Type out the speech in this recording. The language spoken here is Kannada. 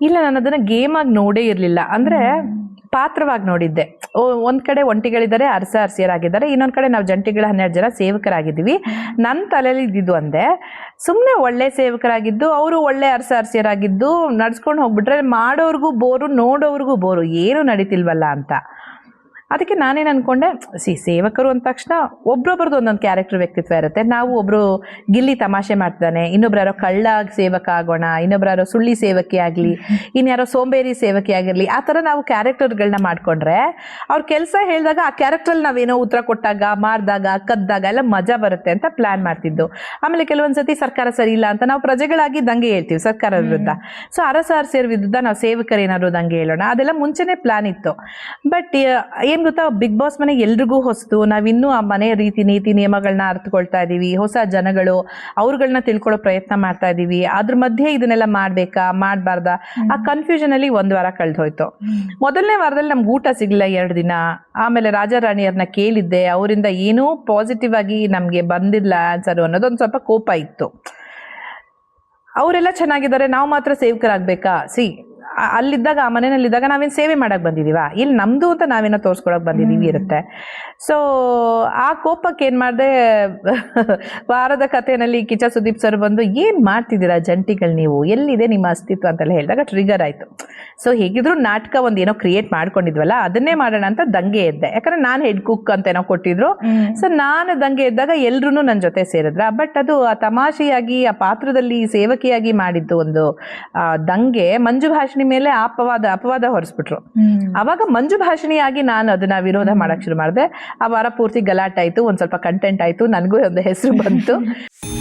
ಇಲ್ಲ ನಾನು ಅದನ್ನ ಗೇಮ್ ಆಗಿ ನೋಡೇ ಇರಲಿಲ್ಲ. ಅಂದ್ರೆ ಪಾತ್ರವಾಗಿ ನೋಡಿದ್ದೆ. ಓ- ಒಂದ್ ಕಡೆ ಒಂಟಿಗಳಿದ್ದಾರೆ ಅರಸ ಅರಸಿಯರಾಗಿದ್ದಾರೆ. ಇನ್ನೊಂದ್ ಕಡೆ ನಾವು ಜಂಟಿಗಳ ಹನ್ನೆರಡು ಜನ ಸೇವಕರಾಗಿದ್ದೀವಿ. ನನ್ನ ತಲೆಯಲ್ಲಿ ಇದ್ದಿದ್ದು ಅಂದೆ ಸುಮ್ಮನೆ ಒಳ್ಳೆ ಸೇವಕರಾಗಿದ್ದು ಅವರು ಒಳ್ಳೆ ಅರಸ ಅರಸಿಯರಾಗಿದ್ದು ನಡ್ಸ್ಕೊಂಡು ಹೋಗ್ಬಿಟ್ರೆ ಮಾಡೋರ್ಗೂ ಬೋರು ನೋಡೋರ್ಗೂ ಬೋರು. ಏನು ನಡೀತಿಲ್ವಲ್ಲ ಅಂತ. ಅದಕ್ಕೆ ನಾನೇನು ಅನ್ಕೊಂಡೆ ಸಿ ಸೇವಕರು ಅಂದ ತಕ್ಷಣ ಒಬ್ರೊಬ್ರದ್ದು ಒಂದೊಂದು ಕ್ಯಾರೆಕ್ಟರ್ ವ್ಯಕ್ತಿತ್ವ ಇರುತ್ತೆ. ನಾವು ಒಬ್ಬರು ಗಿಲ್ಲಿ ತಮಾಷೆ ಮಾಡ್ತಾನೆ ಇನ್ನೊಬ್ರು ಯಾರೋ ಕಳ್ಳ ಸೇವಕ ಆಗೋಣ ಇನ್ನೊಬ್ರು ಯಾರೋ ಸುಳ್ಳಿ ಸೇವಕಿ ಆಗಲಿ ಇನ್ಯಾರೋ ಸೋಂಬೇರಿ ಸೇವಕಿ ಆಗಿರಲಿ ಆ ಥರ ನಾವು ಕ್ಯಾರೆಕ್ಟರ್ಗಳನ್ನ ಮಾಡಿಕೊಂಡ್ರೆ ಅವ್ರ ಕೆಲಸ ಹೇಳಿದಾಗ ಆ ಕ್ಯಾರೆಕ್ಟ್ರಲ್ಲಿ ನಾವೇನೋ ಉತ್ತರ ಕೊಟ್ಟಾಗ ಮಾರಿದಾಗ ಕದ್ದಾಗ ಎಲ್ಲ ಮಜಾ ಬರುತ್ತೆ ಅಂತ ಪ್ಲ್ಯಾನ್ ಮಾಡ್ತಿದ್ದು. ಆಮೇಲೆ ಕೆಲವೊಂದು ಸತಿ ಸರ್ಕಾರ ಸರಿ ಇಲ್ಲ ಅಂತ ನಾವು ಪ್ರಜೆಗಳಾಗಿ ದಂಗೆ ಹೇಳ್ತೀವಿ ಸರ್ಕಾರ ವಿರುದ್ಧ. ಸೊ ಅರಸ ಅರಸಿಯರ ವಿರುದ್ಧ ನಾವು ಸೇವಕರೇನಾದ್ರು ದಂಗೆ ಹೇಳೋಣ. ಅದೆಲ್ಲ ಮುಂಚೆನೇ ಪ್ಲಾನ್ ಇತ್ತು. ಬಟ್ ಏನ್ ಗೊತ್ತಾ ಬಿಗ್ ಬಾಸ್ ಮನೆ ಎಲ್ರಿಗೂ ಹೊಸ್ತು. ನಾವಿನ್ನೂ ಆ ಮನೆ ರೀತಿ ನೀತಿ ನಿಯಮಗಳನ್ನ ಅರ್ಥಕೊಳ್ತಾ ಇದೀವಿ. ಹೊಸ ಜನಗಳು ಅವ್ರುಗಳನ್ನ ತಿಳ್ಕೊಳ್ಳೋ ಪ್ರಯತ್ನ ಮಾಡ್ತಾ ಇದೀವಿ. ಅದ್ರ ಮಧ್ಯೆ ಇದನ್ನೆಲ್ಲ ಮಾಡ್ಬೇಕಾ? ಮಾಡ್ಬಾರ್ದಾ? ಆ ಕನ್ಫ್ಯೂಷನ್ ಅಲ್ಲಿ ಒಂದ್ ವಾರ ಕಳೆದು ಹೋಯ್ತು ಮೊದಲನೇ ವಾರದಲ್ಲಿ ನಮ್ಗೆ ಊಟ ಸಿಗ್ಲಿಲ್ಲ ಎರಡು ದಿನ. ಆಮೇಲೆ ರಾಜಾ ರಾಣಿಯರ್ನ ಕೇಳಿದ್ದೆ. ಅವರಿಂದ ಏನೂ ಪಾಸಿಟಿವ್ ಆಗಿ ನಮ್ಗೆ ಬಂದಿಲ್ಲ ಆನ್ಸರ್ ಅನ್ನೋದು ಒಂದು ಸ್ವಲ್ಪ ಕೋಪ ಇತ್ತು. ಅವರೆಲ್ಲ ಚೆನ್ನಾಗಿದ್ದಾರೆ. ನಾವು ಮಾತ್ರ ಸೇವಕರಾಗಬೇಕಾ? ಸಿ ಅಲ್ಲಿದ್ದಾಗ ಆ ಮನೆಯಲ್ಲಿದ್ದಾಗ ನಾವೇನು ಸೇವೆ ಮಾಡಕ್ ಬಂದಿದ್ದೀವಾ ಇಲ್ಲಿ ನಮ್ದು ಅಂತ ನಾವೇನೋ ತೋರ್ಸ್ಕೊಳಕ್ ಬಂದಿದೀವಿ ಇರುತ್ತೆ. ಸೊ ಆ ಕೋಪಕ್ಕೆ ಏನ್ ಮಾಡಿದೆ ವಾರದ ಕಥೆನಲ್ಲಿ ಕಿಚ ಸುದೀಪ್ ಸರ್ ಬಂದು ಏನ್ ಮಾಡ್ತಿದ್ದೀರಾ ಜಂಟಿಗಳು ನೀವು? ಎಲ್ಲಿದೆ ನಿಮ್ಮ ಅಸ್ತಿತ್ವ? ಅಂತೆಲ್ಲ ಹೇಳಿದಾಗ ಟ್ರಿಗರ್ ಆಯ್ತು. ಸೊ ಹೇಗಿದ್ರು ನಾಟಕ ಒಂದ್ ಏನೋ ಕ್ರಿಯೇಟ್ ಮಾಡ್ಕೊಂಡಿದ್ವಲ್ಲ ಅದನ್ನೇ ಮಾಡೋಣ ಅಂತ ದಂಗೆ ಎದ್ದೆ. ಯಾಕಂದ್ರೆ ನಾನು ಹೆಡ್ ಕುಕ್ ಅಂತ ಏನೋ ಕೊಟ್ಟಿದ್ರು. ಸೊ ನಾನು ದಂಗೆ ಇದ್ದಾಗ ಎಲ್ರು ನನ್ನ ಜೊತೆ ಸೇರಿದ್ರ. ಬಟ್ ಅದು ಆ ತಮಾಷೆಯಾಗಿ ಆ ಪಾತ್ರದಲ್ಲಿ ಸೇವಕಿಯಾಗಿ ಮಾಡಿದ್ದು ಒಂದು ಆ, ದಂಗೆ ಮಂಜು ಭಾಷಿಣಿ ಮೇಲೆ ಅಪವಾದ ಅಪವಾದ ಹೊರಿಸ್ಬಿಟ್ರು. ಅವಾಗ ಮಂಜು ಭಾಷಣಿಯಾಗಿ ನಾನು ಅದನ್ನ ವಿರೋಧ ಮಾಡಕ್ ಶುರು ಮಾಡಿದೆ. ಆ ವಾರ ಪೂರ್ತಿ ಗಲಾಟೆ ಆಯ್ತು ಒಂದ್ ಸ್ವಲ್ಪ ಕಂಟೆಂಟ್ ಆಯ್ತು ನನಗೂ ಒಂದು ಹೆಸರು ಬಂತು.